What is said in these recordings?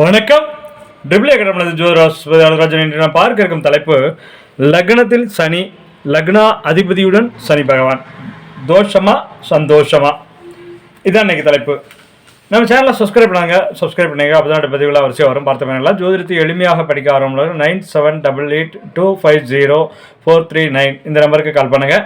வணக்கம். ட்ரிபிள் கடமனது ஜோதிராஸ் ராஜன் என்று நான் பார்க்க இருக்கும் தலைப்பு லக்னத்தில் சனி லக்னா அதிபதியுடன் சனி பகவான். தோஷமா சந்தோஷமா? இதான் இன்னைக்கு தலைப்பு. நம்ம சேனலை சப்ஸ்கிரைப் பண்ணாங்க சப்ஸ்கிரைப் பண்ணுங்க அப்போ தான் பதிவுகளாக வரிசையாக வரும். பார்த்த வேணாம் ஜோதிடத்தை எளிமையாக படிக்க ஆரம்பிச்சு nine seven double eight two five zero four three nine இந்த நம்பருக்கு கால் பண்ணுங்கள்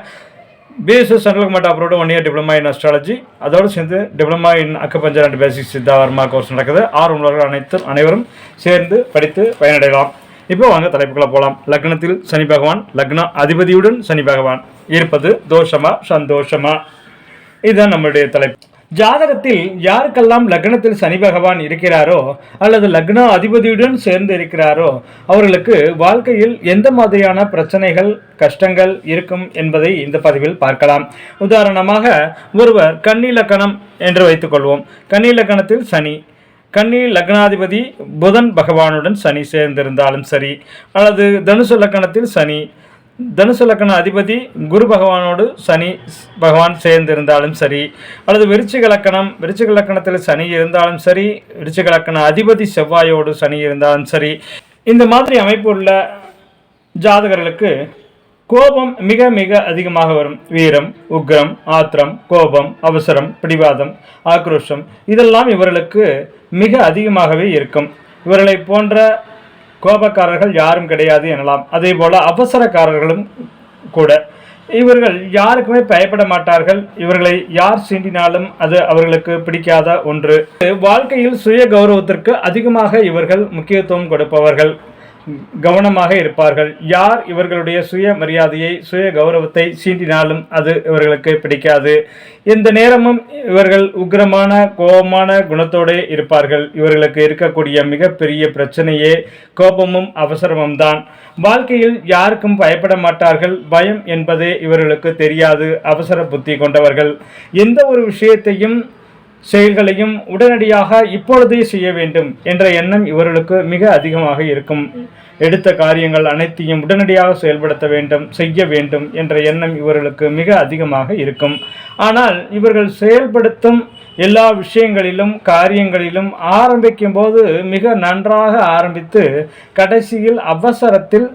BSS central government approved one year diploma in astrology அதோடு சேர்ந்து diploma in acupuncture and basic Siddha Varma course நடக்குது. ஆறு உள்ளவர்கள் அனைத்து அனைவரும் சேர்ந்து படித்து பயனடையலாம். இப்போ வாங்க தலைப்புகளை போகலாம் லக்னத்தில் சனி பகவான் லக்ன அதிபதியுடன் சனி பகவான். இருப்பது தோஷமா சந்தோஷமா? இதுதான் நம்மளுடைய தலைப்பு. ஜாதகத்தில் யாருக்கெல்லாம் லக்னத்தில் சனி பகவான் இருக்கிறாரோ அல்லது லக்ன அதிபதியுடன் சேர்ந்து இருக்கிறாரோ அவர்களுக்கு வாழ்க்கையில் எந்த மாதிரியான பிரச்சனைகள் கஷ்டங்கள் இருக்கும் என்பதை இந்த பதிவில் பார்க்கலாம். உதாரணமாக ஒருவர் கன்னி லக்கணம் என்று வைத்துக்கொள்வோம் கன்னி லக்கணத்தில் சனி கன்னி லக்னாதிபதி புதன் பகவானுடன் சனி சேர்ந்திருந்தாலும் சரி அல்லது தனுசு லக்கணத்தில் சனி தனுசு லக்கண அதிபதி குரு பகவானோடு சனி பகவான் சேர்ந்திருந்தாலும் சரி அல்லது விருச்சிக லக்கணம் விருச்சிக லக்கணத்தில் சனி இருந்தாலும் சரி விருச்சிக லக்கண அதிபதி செவ்வாயோடு சனி இருந்தாலும் சரி இந்த மாதிரி அமைப்பு உள்ள ஜாதகர்களுக்கு கோபம் மிக மிக அதிகமாக வரும். வீரம் உக்ரம் ஆத்திரம் கோபம் அவசரம் பிடிவாதம் ஆக்ரோஷம் இதெல்லாம் இவர்களுக்கு மிக அதிகமாகவே இருக்கும். இவர்களை போன்ற கோபக்காரர்கள் யாரும் கிடையாது எனலாம். அதே போல அவசரக்காரர்களும் கூட. இவர்கள் யாருக்குமே பயப்பட மாட்டார்கள். இவர்களை யார் சீண்டினாலும் அது அவர்களுக்கு பிடிக்காத ஒன்று. வாழ்க்கையில் சுய கௌரவத்திற்கு அதிகமாக இவர்கள் முக்கியத்துவம் கொடுப்பவர்கள். கவனமாக இருப்பார்கள். யார் இவர்களுடைய சுய மரியாதையை சுய கௌரவத்தை சீண்டினாலும் அது இவர்களுக்கு பிடிக்காது. எந்த நேரமும் இவர்கள் உக்கிரமான கோபமான குணத்தோடு இருப்பார்கள். இவர்களுக்கு இருக்கக்கூடிய மிகப்பெரிய பிரச்சனையே கோபமும் அவசரமும் தான். வாழ்க்கையில் யாருக்கும் பயப்பட மாட்டார்கள். பயம் என்பதே இவர்களுக்கு தெரியாது. அவசர புத்தி கொண்டவர்கள். எந்த ஒரு விஷயத்தையும் செயல்களையும் உடனடியாக இப்பொழுதே செய்ய வேண்டும் என்ற எண்ணம் இவர்களுக்கு மிக அதிகமாக இருக்கும். எடுத்த காரியங்கள் அனைத்தையும் உடனடியாக செயல்படுத்த வேண்டும் செய்ய வேண்டும் என்ற எண்ணம் இவர்களுக்கு மிக அதிகமாக இருக்கும். ஆனால் இவர்கள் செயல்படுத்தும் எல்லா விஷயங்களிலும் காரியங்களிலும் ஆரம்பிக்கும் போது மிக நன்றாக ஆரம்பித்து கடைசியில் அவசரத்தில்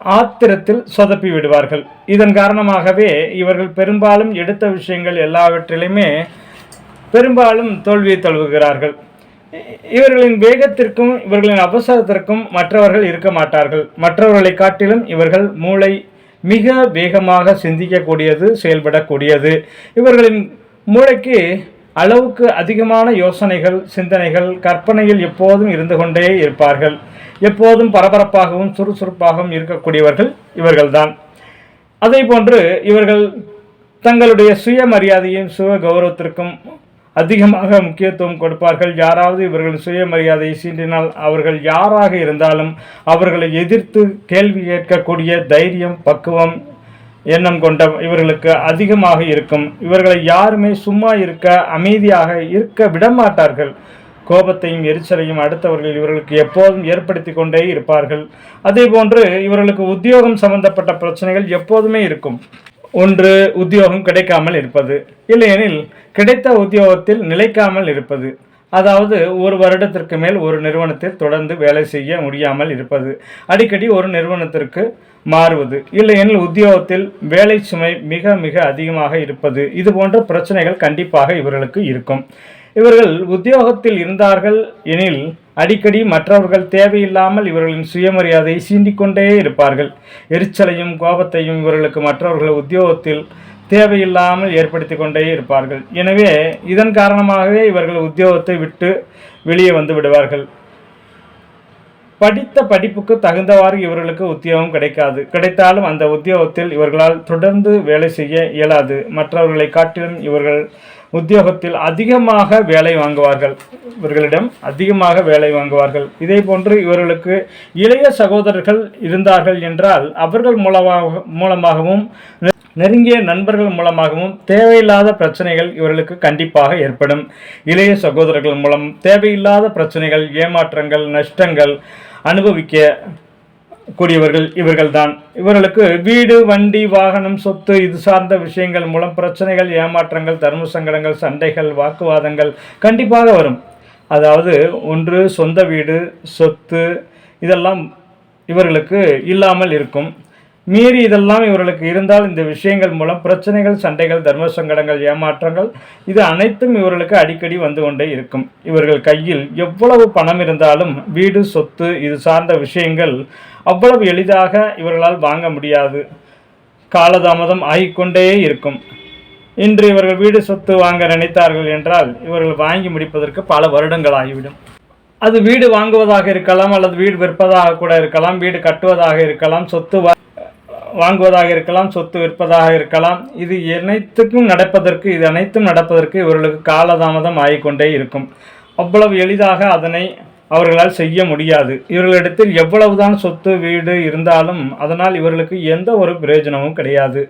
ஆத்திரத்தில் சொதப்பி விடுவார்கள். இதன் காரணமாகவே இவர்கள் பெரும்பாலும் எடுத்த விஷயங்கள் எல்லாவற்றிலுமே பெரும்பாலும் தோல்வியை தழுவுகிறார்கள். இவர்களின் வேகத்திற்கும் இவர்களின் அவசரத்திற்கும் மற்றவர்கள் இருக்க மாட்டார்கள். மற்றவர்களை காட்டிலும் இவர்கள் மூளை மிக வேகமாக சிந்திக்கக்கூடியது செயல்படக்கூடியது. இவர்களின் மூளைக்கு அளவுக்கு அதிகமான யோசனைகள் சிந்தனைகள் கற்பனையில் எப்போதும் இருந்து கொண்டே இருப்பார்கள். எப்போதும் பரபரப்பாகவும் சுறுசுறுப்பாகவும் இருக்கக்கூடியவர்கள் இவர்கள்தான். அதே போன்று இவர்கள் தங்களுடைய சுயமரியாதையும் சுய கௌரவத்திற்கும் அதிகமாக முக்கியத்துவம் கொடுப்பார்கள். யாராவது இவர்கள் சுயமரியாதையை சீண்டினால் அவர்கள் யாராக இருந்தாலும் அவர்களை எதிர்த்து கேள்வி கேட்கக்கூடிய தைரியம் பக்குவம் எண்ணம் கொண்ட இவர்களுக்கு அதிகமாக இருக்கும். இவர்களை யாருமே சும்மா இருக்க அமைதியாக இருக்க விடமாட்டார்கள். கோபத்தையும் எரிச்சலையும் அடுத்தவர்கள் இவர்களுக்கு எப்போதும் ஏற்படுத்தி கொண்டே இருப்பார்கள். அதே போன்று இவர்களுக்கு உத்தியோகம் சம்பந்தப்பட்ட பிரச்சனைகள் எப்போதுமே இருக்கும். ஒன்று உத்தியோகம் கிடைக்காமல் இருப்பது. இல்லையெனில் கிடைத்த உத்தியோகத்தில் நிலைக்காமல் இருப்பது. அதாவது ஒரு வருடத்திற்கு மேல் ஒரு நிறுவனத்தில் தொடர்ந்து வேலை செய்ய முடியாமல் இருப்பது. அடிக்கடி ஒரு நிறுவனத்திற்கு மாறுவது. இல்லையெனில் உத்தியோகத்தில் வேலை சுமை மிக மிக அதிகமாக இருப்பது. இது போன்ற பிரச்சனைகள் கண்டிப்பாக இவர்களுக்கு இருக்கும். இவர்கள் உத்தியோகத்தில் இருந்தார்கள் எனில் அடிக்கடி மற்றவர்கள் தேவையில்லாமல் இவர்களின் சுயமரியாதையை சீண்டிக்கொண்டே இருப்பார்கள். எரிச்சலையும் கோபத்தையும் இவர்களுக்கு மற்றவர்கள் உத்தியோகத்தில் தேவையில்லாமல் ஏற்படுத்தி கொண்டே இருப்பார்கள். எனவே இதன் காரணமாகவே இவர்கள் உத்தியோகத்தை விட்டு வெளியே வந்து விடுவார்கள். படித்த படிப்புக்கு தகுந்தவாறு இவர்களுக்கு உத்தியோகம் கிடைக்காது. கிடைத்தாலும் அந்த உத்தியோகத்தில் இவர்களால் தொடர்ந்து வேலை செய்ய இயலாது. மற்றவர்களை காட்டிலும் இவர்கள் உத்தியோகத்தில் அதிகமாக வேலை வாங்குவார்கள். இவர்களிடம் அதிகமாக வேலை வாங்குவார்கள். இதே போன்று இவர்களுக்கு இளைய சகோதரர்கள் இருந்தார்கள் என்றால் அவர்கள் மூலமாக மூலமாகவும் நெருங்கிய நண்பர்கள் மூலமாகவும் தேவையில்லாத பிரச்சனைகள் இவர்களுக்கு கண்டிப்பாக ஏற்படும். இளைய சகோதரர்கள் மூலம் தேவையில்லாத பிரச்சனைகள் ஏமாற்றங்கள் நஷ்டங்கள் அனுபவிக்க கூடியவர்கள் இவர்கள்தான். இவர்களுக்கு வீடு வண்டி வாகனம் சொத்து இது சார்ந்த விஷயங்கள் மூலம் பிரச்சனைகள் ஏமாற்றங்கள் தர்ம சங்கடங்கள் சண்டைகள் வாக்குவாதங்கள் கண்டிப்பாக வரும். அதாவது ஒன்று சொந்த வீடு சொத்து இதெல்லாம் இவர்களுக்கு இல்லாமல் இருக்கும். மீறி இதெல்லாம் இவர்களுக்கு இருந்தால் இந்த விஷயங்கள் மூலம் பிரச்சனைகள் சண்டைகள் தர்ம சங்கடங்கள் ஏமாற்றங்கள் இது அனைத்தும் இவர்களுக்கு அடிக்கடி வந்து கொண்டே இருக்கும். இவர்கள் கையில் எவ்வளவு பணம் இருந்தாலும் வீடு சொத்து இது சார்ந்த விஷயங்கள் அவ்வளவு எளிதாக இவர்களால் வாங்க முடியாது. காலதாமதம் ஆகிக்கொண்டே இருக்கும். இன்று இவர்கள் வீடு சொத்து வாங்க நினைத்தார்கள் என்றால் இவர்கள் வாங்கி முடிப்பதற்கு பல வருடங்கள் ஆகிவிடும் அது வீடு வாங்குவதாக இருக்கலாம் அல்லது வீடு விற்பதாக கூட இருக்கலாம் வீடு கட்டுவதாக இருக்கலாம் சொத்து வா- வாங்குவதாக இருக்கலாம் சொத்து விற்பதாக இருக்கலாம். இது அனைத்துக்கும் நடப்பதற்கு இது அனைத்தும் நடப்பதற்கு இவர்களுக்கு காலதாமதம் ஆகிக்கொண்டே இருக்கும். அவ்வளவு எளிதாக அதனை அவர்களால் செய்ய முடியாது. இவர்களிடத்தில் எவ்வளவுதான் சொத்து வீடு இருந்தாலும் அதனால் இவர்களுக்கு எந்த ஒரு பிரயோஜனமும் கிடையாது.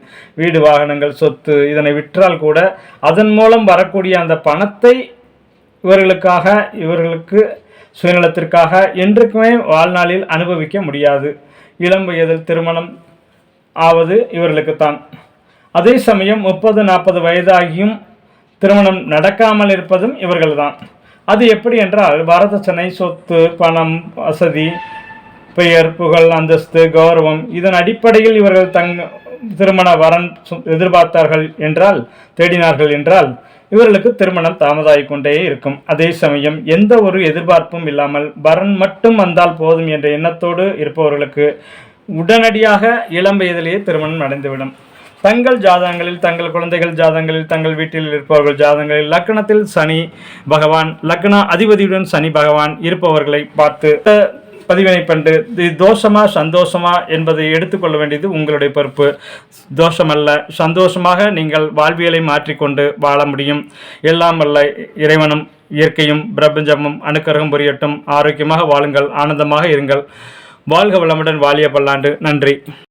வீடு வாகனங்கள் சொத்து இதனை விற்றால் கூட அதன் மூலம் வரக்கூடிய அந்த பணத்தை இவர்களுக்காக இவர்களுக்கு சுயநலத்திற்காக என்றுக்குமே வாழ்நாளில் அனுபவிக்க முடியாது. இளம் வயதில் திருமணம் ஆவது இவர்களுக்குத்தான். அதே சமயம் முப்பது நாற்பது வயதாகியும் திருமணம் நடக்காமல் இருப்பதும் இவர்கள்தான். அது எப்படி என்றால் வரதட்சணை சொத்து பணம் வசதி பெயர் புகழ் அந்தஸ்து கௌரவம் இதன் அடிப்படையில் இவர்கள் தங் திருமண வரன் எதிர்பார்த்தார்கள் என்றால் தேடினார்கள் என்றால் இவர்களுக்கு திருமணம் தாமதாகிக் கொண்டே இருக்கும். அதே சமயம் எந்த ஒரு எதிர்பார்ப்பும் இல்லாமல் வரன் மட்டும் வந்தால் போதும் என்ற எண்ணத்தோடு இருப்பவர்களுக்கு உடனடியாக இளம் வயதிலேயே திருமணம் நடந்துவிடும் தங்கள் ஜாதகங்களில் தங்கள் குழந்தைகள் ஜாதகங்களில் தங்கள் வீட்டில் இருப்பவர்கள் ஜாதகங்களில் லக்னத்தில் சனி பகவான் லக்ன அதிபதியுடன் சனி பகவான் இருப்பவர்களை பார்த்து பதிவினை பண்டு இது தோஷமா சந்தோஷமா என்பதை எடுத்துக்கொள்ள வேண்டியது உங்களுடைய பொறுப்பு. தோஷமல்ல சந்தோஷமாக நீங்கள் வாழ்வியலை மாற்றிக்கொண்டு வாழ முடியும். எல்லாம் வல்ல இறைவனும் இயற்கையும் பிரபஞ்சமும் அனுக்கிரகம் புரியட்டும். ஆரோக்கியமாக வாழுங்கள் ஆனந்தமாக இருங்கள். வாழ்க வளமுடன் வாலிய பல்லாண்டு. நன்றி.